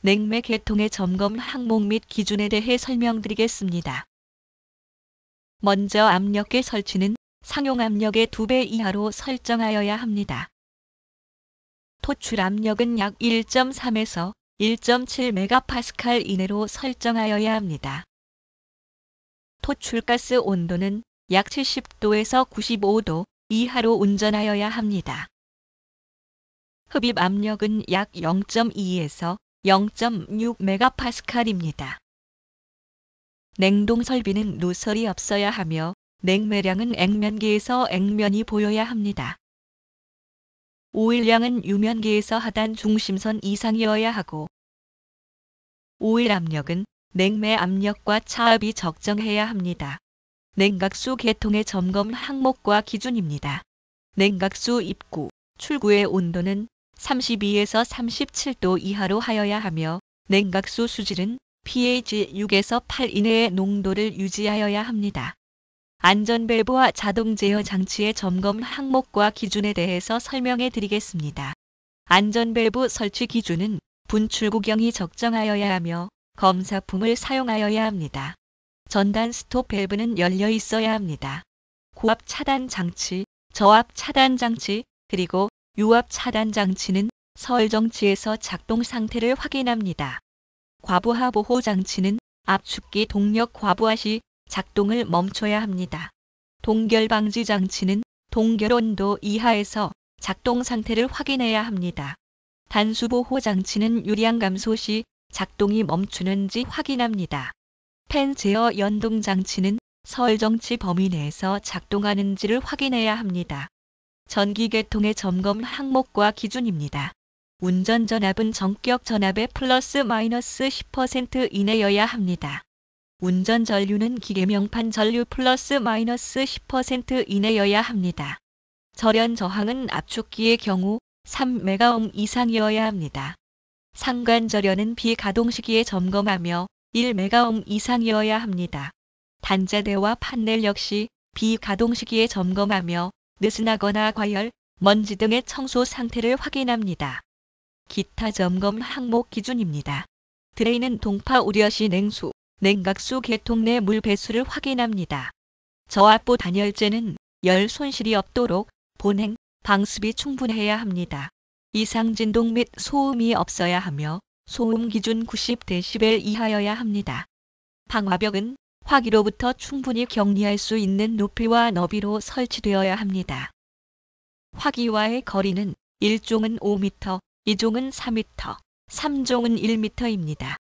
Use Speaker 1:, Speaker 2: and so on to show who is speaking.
Speaker 1: 냉매 계통의 점검 항목 및 기준에 대해 설명드리겠습니다. 먼저 압력계 설치는 상용 압력의 2배 이하로 설정하여야 합니다. 토출 압력은 약 1.3에서 1.7메가파스칼 이내로 설정하여야 합니다. 토출가스 온도는 약 70도에서 95도 이하로 운전하여야 합니다. 흡입 압력은 약 0.2에서 0.6메가파스칼입니다. 냉동 설비는 누설이 없어야 하며 냉매량은 액면기에서 액면이 보여야 합니다. 오일량은 유면기에서 하단 중심선 이상이어야 하고 오일 압력은 냉매 압력과 차압이 적정해야 합니다. 냉각수 계통의 점검 항목과 기준입니다. 냉각수 입구, 출구의 온도는 32에서 37도 이하로 하여야 하며 냉각수 수질은 pH 6에서 8 이내의 농도를 유지하여야 합니다. 안전밸브와 자동 제어 장치의 점검 항목과 기준에 대해서 설명해 드리겠습니다. 안전밸브 설치 기준은 분출 구경이 적정하여야 하며 검사품을 사용하여야 합니다. 전단 스톱 밸브는 열려 있어야 합니다. 고압 차단 장치, 저압 차단 장치, 그리고 유압 차단 장치는 설정치에서 작동 상태를 확인합니다. 과부하 보호 장치는 압축기 동력 과부하 시 작동을 멈춰야 합니다. 동결 방지 장치는 동결 온도 이하에서 작동 상태를 확인해야 합니다. 단수 보호 장치는 유량 감소 시 작동이 멈추는지 확인합니다. 팬 제어 연동 장치는 설정치 범위 내에서 작동하는지를 확인해야 합니다. 전기 계통의 점검 항목과 기준입니다. 운전 전압은 전격 전압의 플러스 마이너스 10% 이내여야 합니다. 운전 전류는 기계 명판 전류 플러스 마이너스 10% 이내여야 합니다. 절연 저항은 압축기의 경우 3메가옴 이상이어야 합니다. 상관 절연은 비가동 시기에 점검하며 1메가옴 이상이어야 합니다. 단자대와 판넬 역시 비가동 시기에 점검하며 느슨하거나 과열, 먼지 등의 청소 상태를 확인합니다. 기타 점검 항목 기준입니다. 드레인은 동파 우려 시 냉수, 냉각수 계통 내 물 배수를 확인합니다. 저압부 단열재는 열 손실이 없도록 본행, 방습이 충분해야 합니다. 이상 진동 및 소음이 없어야 하며 소음 기준 90dB 이하여야 합니다. 방화벽은 화기로부터 충분히 격리할 수 있는 높이와 너비로 설치되어야 합니다. 화기와의 거리는 1종은 5m, 2종은 4m, 3종은 1m입니다.